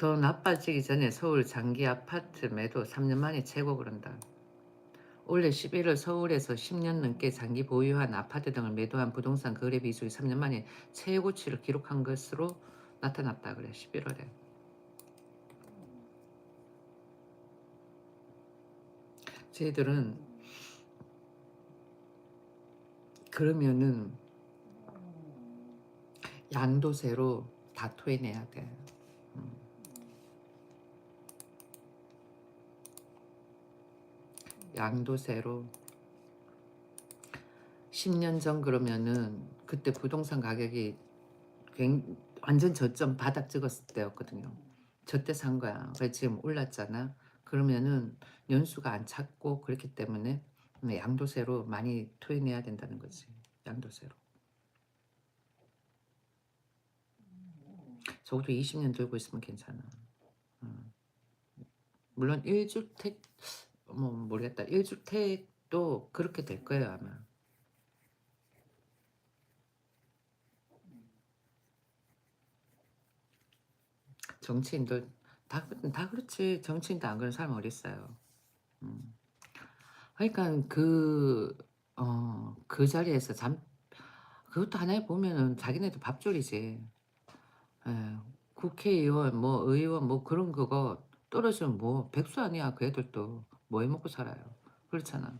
더 나빠지기 전에 서울 장기 아파트 매도 3년 만에 최고 그런다. 올해 11월 서울에서 10년 넘게 장기 보유한 아파트 등을 매도한 부동산 거래 비중이 3년 만에 최고치를 기록한 것으로 나타났다 그래 11월에. 저희들은 그러면은 양도세로 다 토해내야 돼. 음. 양도세로 10년 전 그러면은 그때 부동산 가격이 굉- 완전 저점 바닥 찍었을 때였거든요. 저때 산 거야. 그래서 지금 올랐잖아. 그러면은 연수가 안 찼고 그렇기 때문에 양도세로 많이 토해내야 된다는 거지. 양도세로. 적어도 20년 들고 있으면 괜찮아. 음. 물론 1주택 뭐 모르겠다. 1주택도 그렇게 될 거예요 아마. 정치인들 다, 다 그렇지. 정치인도 안 그런 사람 어딨어요. 음. 그러니까 그, 어, 그 자리에서 잠, 그것도 하나에 보면은 자기네도 밥줄이지. 예, 국회의원, 뭐 의원, 뭐 그런 그거 떨어지면 뭐 백수 아니야. 그 애들도 뭐 해먹고 살아요. 그렇잖아.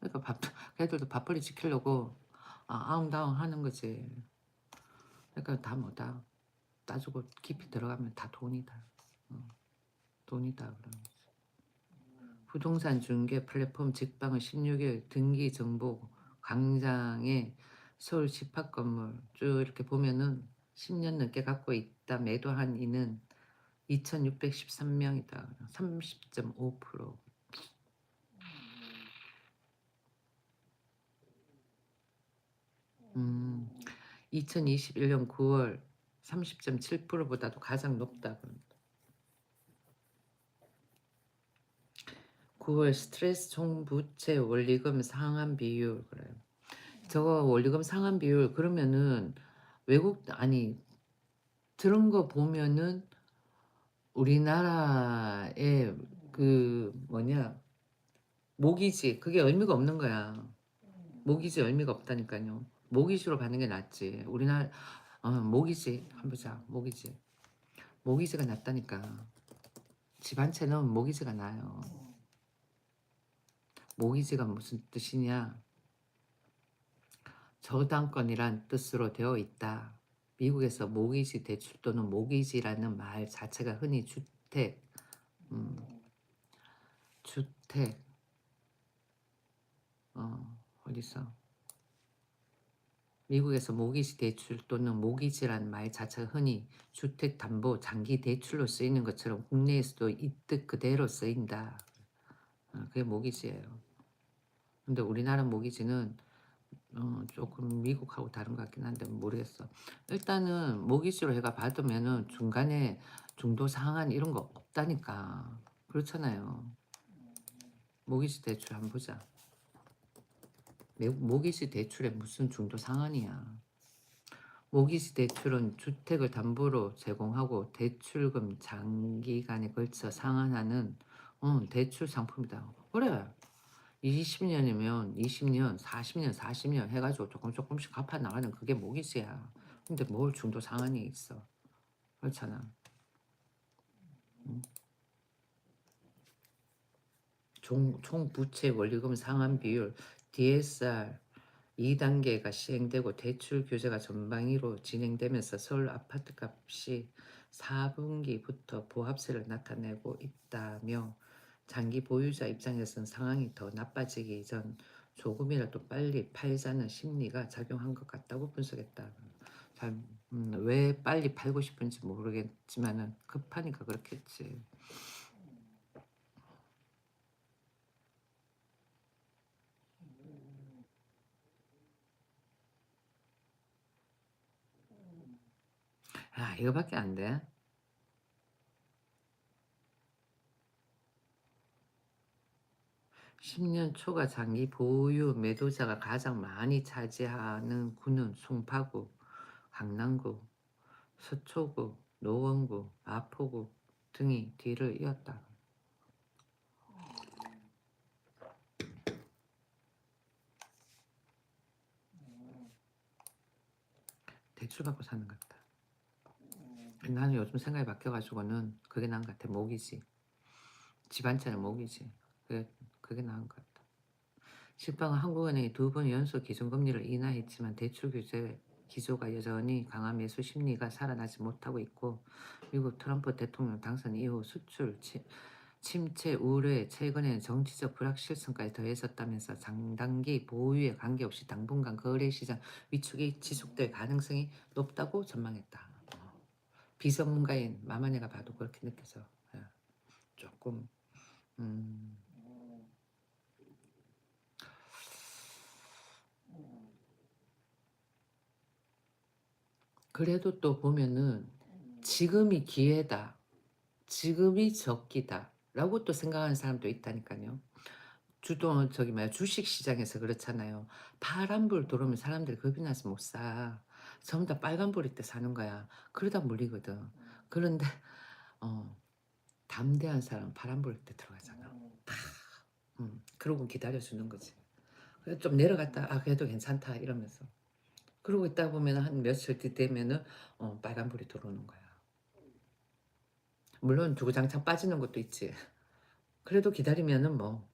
그러니까 밥, 그 애들도 밥벌이 지키려고 아, 아웅다웅 하는 거지. 그러니까 다 뭐다. 따지고 깊이 들어가면 다 돈이다. 어, 돈이다. 거지. 부동산 중개 플랫폼 직방을 16일 등기 정보 광장에 서울 집합 건물 쭉 이렇게 보면은 10년 넘게 갖고 있다 매도한 이는 2,613명이다. 30.5%. 음, 2021년 9월 30.7%보다도 가장 높다. 9월 스트레스 총부채 원리금 상환 비율 그래요. 저거 원리금 상환 비율 그러면은 외국 아니 들은 거 보면은 우리나라의 그 뭐냐 모기지 그게 의미가 없는 거야. 모기지 의미가 없다니까요. 모기지로 받는 게 낫지. 우리나라 어, 모기지 한번 보자. 모기지. 모기지가 낫다니까. 집한채 넣으면 모기지가 나요. 모기지가 무슨 뜻이냐? 저당권이란 뜻으로 되어 있다. 미국에서 모기지 대출 또는 모기지라는 말 자체가 흔히 주택, 음, 주택, 어, 어디서? 미국에서 모기지 대출 또는 모기지라는 말 자체가 흔히 주택 담보 장기 대출로 쓰이는 것처럼 국내에서도 이 뜻 그대로 쓰인다. 어, 그게 모기지예요. 근데 우리나라 모기지는 어, 조금 미국하고 다른 것 같긴 한데 모르겠어. 일단은 모기지로 해가 받으면은 중간에 중도 상한 이런 거 없다니까. 그렇잖아요. 모기지 대출 한번 보자. 매- 모기지 대출에 무슨 중도 상한이야. 모기지 대출은 주택을 담보로 제공하고 대출금 장기간에 걸쳐 상환하는 어, 대출 상품이다. 그래. 20년이면 20년, 40년, 40년 해가지고 조금 조금씩 갚아 나가는 그게 모기지야. 근데 뭘 중도 상한이 있어. 그렇잖아. 음. 총, 총 부채 원리금 상환 비율 DSR 2단계가 시행되고 대출 규제가 전방위로 진행되면서 서울 아파트 값이 4분기부터 보합세를 나타내고 있다며 장기 보유자 입장에서는 상황이 더 나빠지기 전 조금이라도 빨리 팔자는 심리가 작용한 것 같다고 분석했다. 잘, 음, 왜 빨리 팔고 싶은지 모르겠지만은 급하니까 그렇겠지. 아, 이거밖에 안 돼. (10년) 초과 장기 보유 매도자가 가장 많이 차지하는 구는 송파구, 강남구, 서초구, 노원구, 마포구 등이 뒤를 이었다. 대출 받고 사는 것 같다. 나는 요즘 생각이 바뀌어가지고는 그게 나은 것 같아. 목이지. 집안차는 목이지. 그게, 그게 나은 것 같다. 식빵은 한국은행이 두 번 연속 기준금리를 인하했지만 대출 규제 기조가 여전히 강하며 수심리가 살아나지 못하고 있고 미국 트럼프 대통령 당선 이후 수출 치- 침체 우려에 최근에는 정치적 불확실성까지 더해졌다면서 장단기 보유에 관계없이 당분간 거래시장 위축이 지속될 가능성이 높다고 전망했다. 어. 비전문가인 마마네가 봐도 그렇게 느껴져. 예. 조금 음, 그래도 또 보면은 지금이 기회다. 지금이 적기다. 라고 또 생각하는 사람도 있다니까요. 주도 저기 뭐야 주식 시장에서 그렇잖아요. 파란불 들어오면 사람들이 겁이 나서 못 사. 전부 다 빨간불일 때 사는 거야. 그러다 물리거든. 그런데 어 담대한 사람 파란불일 때 들어가잖아. 음, 그러고 기다려주는 거지. 좀 내려갔다 아 그래도 괜찮다 이러면서 그러고 있다 보면 한 며칠 뒤 되면은 어, 빨간불이 들어오는 거야. 물론 주구장창 빠지는 것도 있지. 그래도 기다리면은 뭐